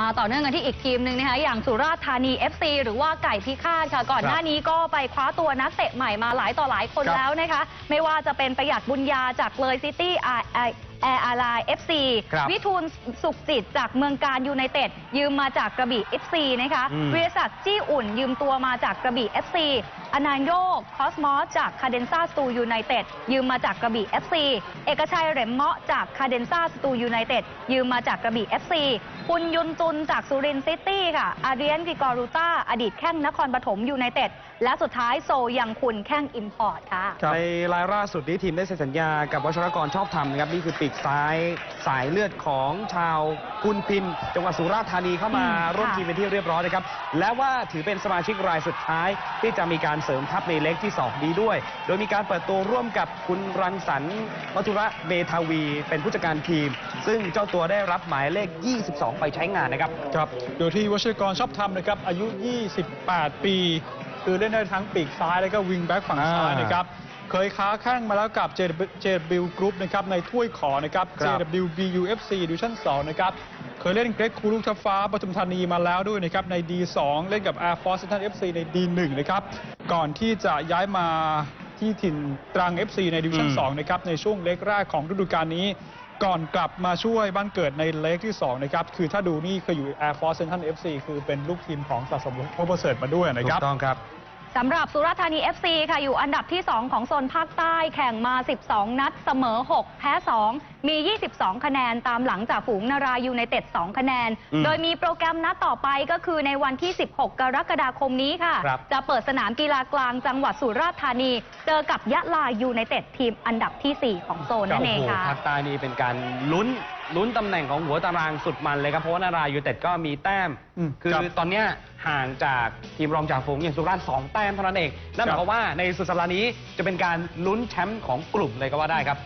มาต่อเนื่องกันที่อีกทีมหนึ่งนะคะอย่างสุราษฎร์ธานี FC หรือว่าไก่พิฆาตค่ะ ก่อนหน้านี้ก็ไปคว้าตัวนักเตะใหม่มาหลายต่อหลายคนครับแล้วนะคะ ไม่ว่าจะเป็นประหยัดบุญญาจากเลยซิตี้ แอร์อาร์ไลน์ FC ครับวิทูลสุขจิตจากเมืองการยูไนเต็ดยืมมาจากกระบี่ FC นะคะอืม วิรศักดิ์จี้อุ่นยืมตัวมาจากกระบี่ FC อนันโยกคอสมอสจากคาเดนซาสตูยูไนเต็ดยืมมาจากกระบี่ FC เอกชัยเหรมเมาะจากคาเดนซาสตูยูไนเต็ดยืมมาจากกระบี่ FC ปุญยุนจุนจากสุรินทร์ซิตี้ค่ะ อาเรียนกิกอรูต้าอดีตแข้งนครปฐมยูไนเต็ดและสุดท้ายโซยังคุณแข้งอิมพอร์ตค่ะ ในรายล่าสุดนี้ทีมได้เซ็นสัญญากับวัชรกรชอบธรรมนะครับนี่คือปีกซ้ายสายเลือดของชาวกุนพินจังหวัดสุราษฎร์ธานีเข้ามามร่วมทีมเป็นที่เรียบร้อยนะครับ และว่าถือเป็นสมาชิกรายสุดท้าย ที่จะมีการเสริมทัพในเล็กที่ 2 นี้ด้วย โดยมีการเปิดตัวร่วมกับคุณรังสรรค์มัทุระเมทาวี เป็นผู้จัดการทีม ซึ่งเจ้าตัวได้รับหมายเลข 22 ไปใช้งานนะครับครับโดยที่วชิรกรชอบทำนะครับอายุ 28 ปี คือเล่นได้ทั้งปีกซ้ายแล้วก็วิงแบ็กฝั่งซ้ายนะครับ เคยค้าแข้งมาแล้วกับ JW Group นะครับในถ้วยขอนะครับ ครับ JWBUFC Division 2นะครับเคยเล่นเกรกคูลูกทัพฟ้าปทุมธานีมาแล้วด้วยนะครับใน D2 เล่นกับ Air Force Central FC ใน D1 นะครับก่อนที่จะย้ายมาที่ถิ่นตรัง FC ใน Division อืม 2นะครับในช่วงเล็กแรกของฤดูกาลนี้ ก่อนกลับมาช่วยบ้านเกิดในเล็กที่2นะครับคือถ้าดูนี่เคยอยู่ Air Force Central FC คือเป็นลูกทีมของสะสมพบประเสริฐมาด้วยนะถูครับกต้องครับ สำหรับสุราษฎร์ธานี FC ค่ะอยู่อันดับที่ 2 ของโซนภาคใต้แข่งมา 12 นัดเสมอ 6 แพ้ 2มี 22 คะแนนตามหลังจากฝูงนารายูไนเต็ด 2 คะแนนอืมโดยมีโปรแกรมนัดต่อไปก็คือในวันที่ 16 กรกฎาคมนี้ค่ะครับจะเปิดสนามกีฬากลางจังหวัดสุราษฎร์ธานี เจอกับยะลายูไนเต็ดทีมอันดับทีสี่4 ของโซนนั่นเองโอ้โหค่ะภาคใต้นี่เป็นการลุ้นลุ้นตำแหน่งของหัวตารางสุดมันเลยครับเพราะว่านารายูไนเต็ดก็มีแต้มอืมคือครับตอนเนี้ยห่างจากทีมรองจ่าฝูงอย่างสุราษฎร์สองแต้มเท่านั้นเองนั่นหมายความว่าในสุดสัปดาห์นี้จะเป็นการลุ้นแชมป์ของกลุ่มเลยก็ว่าได้ครับ